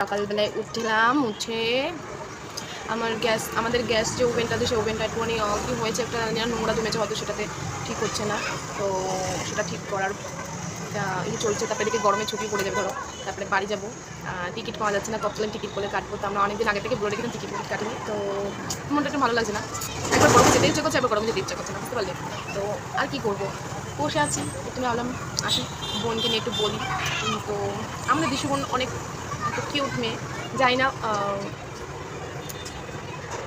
সকালবেলায় উঠলাম উঠে আমার গ্যাস আমাদের গ্যাস যে ওভেনটা সেই ওভেনটা একটুখানি আহ, কি হয়েছে একটা নোংরা জমেছে হয়তো সেটাতে ঠিক হচ্ছে না। তো সেটা ঠিক করার ইয়ে চলছে তারপরে এদিকে গরমে ছুটি পড়ে যাবে ধরো। তারপরে বাড়ি যাব। টিকিট পাওয়া যাচ্ছে না তৎকালীন টিকিট করে কাটবো তো আমরা অনেকদিন আগে থেকে বলে রেখেছিলাম টিকিট টিকিট কাটিনি তো মনটা একটু ভালো লাগছে না। একবার গরমে যেতে ইচ্ছে করছে একবার গরমে যেতে ইচ্ছে করছে না বুঝতে পারলে? তো আর কি করব? বসে আছি তুমি ভাবলাম আসি বোনকে নিয়ে একটু বলি। তো আমাদের দিশু বোন অনেক কিউট মেয়ে। যাই না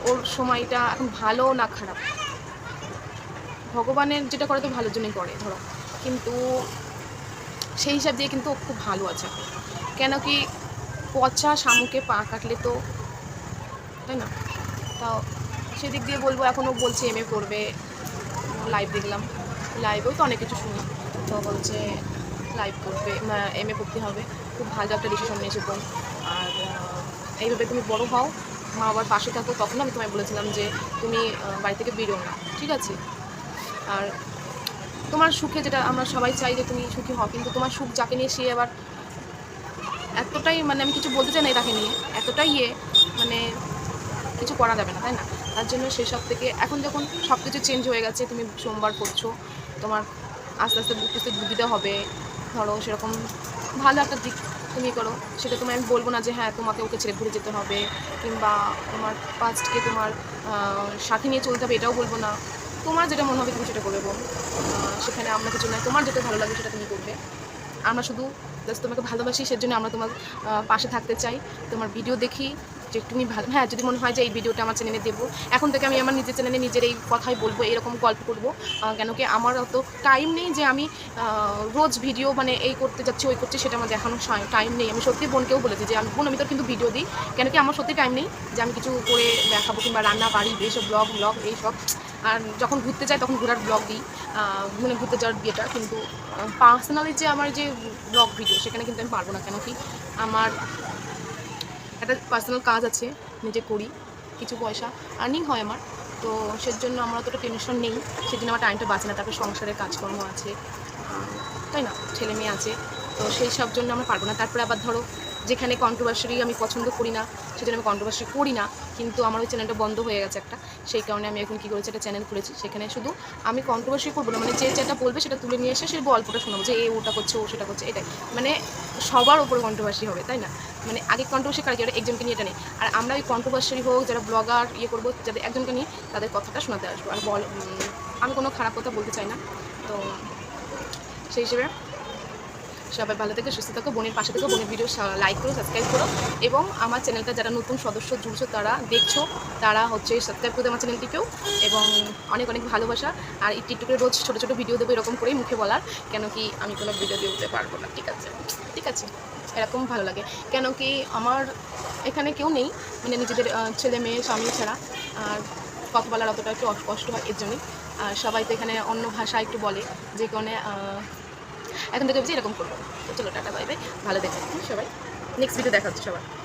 ওর সময়টা এখন ভালো না খারাপ? ভগবানের যেটা করে তো ভালোর জন্যই করে, ধরো। কিন্তু সেই হিসাব দিয়ে কিন্তু ও খুব ভালো আছে। কেন কি পচা শামুকে পা কাটলে তো, তাই না? তাও সেদিক দিয়ে বলব এখনও বলছে এম এ করবে। লাইভ দেখলাম। লাইভেও তো অনেক কিছু শুনি। তো বলছে লাইভ করবে এম এ করতে হবে। খুব ভালো একটা ডিসিশন নিয়েছে বোন আর এইভাবে তুমি বড় হও, মা বাবার পাশে থাকো। তখন আমি তোমায় বলেছিলাম যে তুমি বাড়ি থেকে বেরো না, ঠিক আছে? আর তোমার সুখে যেটা আমরা সবাই চাই যে তুমি সুখী হও, কিন্তু তোমার সুখ যাকে নিয়ে সে আবার এতটাই মানে আমি কিছু বলতে চাই না তাকে নিয়ে, এতটাই ইয়ে মানে কিছু করা যাবে না, তাই না? তার জন্য সেসব থেকে, এখন যখন সব কিছু চেঞ্জ হয়ে গেছে, তুমি সোমবার করছ, তোমার আস্তে আস্তে বুঝতে বুঝতে হবে, ধরো সেরকম ভালো একটা দিক তুমি করো। সেটা তোমায় আমি বলব না যে হ্যাঁ তোমাকে ওকে ছেড়ে ঘুরে যেতে হবে কিংবা তোমার পাস্টকে তোমার সাথে নিয়ে চলতে হবে এটাও বলব না। তোমার যেটা মনে হবে তুমি সেটা করবে সেখানে আমরা কিছু নয়, তোমার যেটা ভালো লাগে সেটা তুমি করবে। আমরা শুধু জাস্ট তোমাকে ভালোবাসি, সেজন্য আমরা তোমার পাশে থাকতে চাই। তোমার ভিডিও দেখি যে তুমি ভালো হ্যাঁ যদি মনে হয় যে এই ভিডিওটা আমার চ্যানেলে দেবো, এখন থেকে আমি আমার নিজের চ্যানেলে নিজের এই কথাই বলব, এরকম গল্প করব। কেন কি আমার অত টাইম নেই যে আমি রোজ ভিডিও মানে এই করতে যাচ্ছি, ওই করছি, সেটা আমার দেখানোর টাইম নেই। আমি সত্যি বোনকেও বলেছি যে আমি বোন, আমি তোর কিন্তু ভিডিও দিই। কেন কি আমার সত্যি টাইম নেই যে আমি কিছু করে দেখাবো কিংবা রান্না বাড়ি, এইসব ব্লগ ব্লগ এইসব। আর যখন ঘুরতে যাই তখন ঘোরার ব্লগ দিই। মানে ঘুরতে যাওয়ার বিয়েটা, কিন্তু পার্সোনালি যে আমার যে ব্লগ ভিডিও সেখানে কিন্তু আমি পারব না। কেন কি আমার একটা পার্সোনাল কাজ আছে, নিজে করি, কিছু পয়সা আর্নিং হয় আমার। তো সেজন্য আমার অতটা টেনশন নেই সেজন্য আমার টাইমটা বাঁচে না, তারপরে সংসারের কাজকর্ম আছে তাই না? ছেলে মেয়ে আছে, তো সেই সব জন্য আমরা পারব না। তারপরে আবার ধরো যেখানে কন্ট্রোভার্সারি আমি পছন্দ করি না, সেজন্য আমি কন্ট্রোভার্সি করি না, কিন্তু আমার ওই চ্যানেলটা বন্ধ হয়ে গেছে একটা। সেই কারণে আমি এখন কী করেছি, একটা চ্যানেল খুলেছি, সেখানে শুধু আমি কন্ট্রোভার্সি করব না মানে যে যেটা বলবে সেটা তুলে নিয়ে এসে সে গল্পটা শোনাবো যে এ ওটা করছে, ও সেটা করছে, এটাই। মানে সবার উপরে কন্ট্রোভার্সি হবে, তাই না? মানে আগে কন্ট্রোভার্সি কার, যারা একজনকে নিয়ে এটা নেই। আর আমরা ওই কন্ট্রোভার্সি হোক, যারা ব্লগার ইয়ে করব, যাদের একজনকে নিয়ে তাদের কথাটা শোনাতে আসব। আর বল আমি কোনো খারাপ কথা বলতে চাই না, তো সেই হিসেবে সবাই ভালো থেকে, সুস্থ থাকো, বোনের পাশে থেকো, বোনের ভিডিও লাইক করো সাবস্ক্রাইব করো। এবং আমার চ্যানেলটা যারা নতুন সদস্য জুড়ছো, তারা দেখছ, তারা হচ্ছে সাবস্ক্রাইব করতে আমার চ্যানেলটিকেও এবং অনেক অনেক ভালোবাসা। আর এই টিকটকে রোজ ছোটো ছোটো ভিডিও দেবো এরকম করেই মুখে বলার, কেন কি আমি কোনো ভিডিও দিয়ে উঠতে পারব না, ঠিক আছে? ঠিক আছে? এরকম ভালো লাগে। কেন কি আমার এখানে কেউ নেই মানে নিজেদের ছেলে মেয়ে, স্বামী ছাড়া। আর কথা বলার অতটা একটু কষ্ট হয় এর জন্যই। আর সবাই তো এখানে অন্য ভাষা একটু বলে, যে কারণে এখন থেকে ভাবছি এরকম করব। চলো, টাটা বাই বাই ভালো দেখো সবাই। নেক্সট ভিডিও দেখা হচ্ছে, সবার।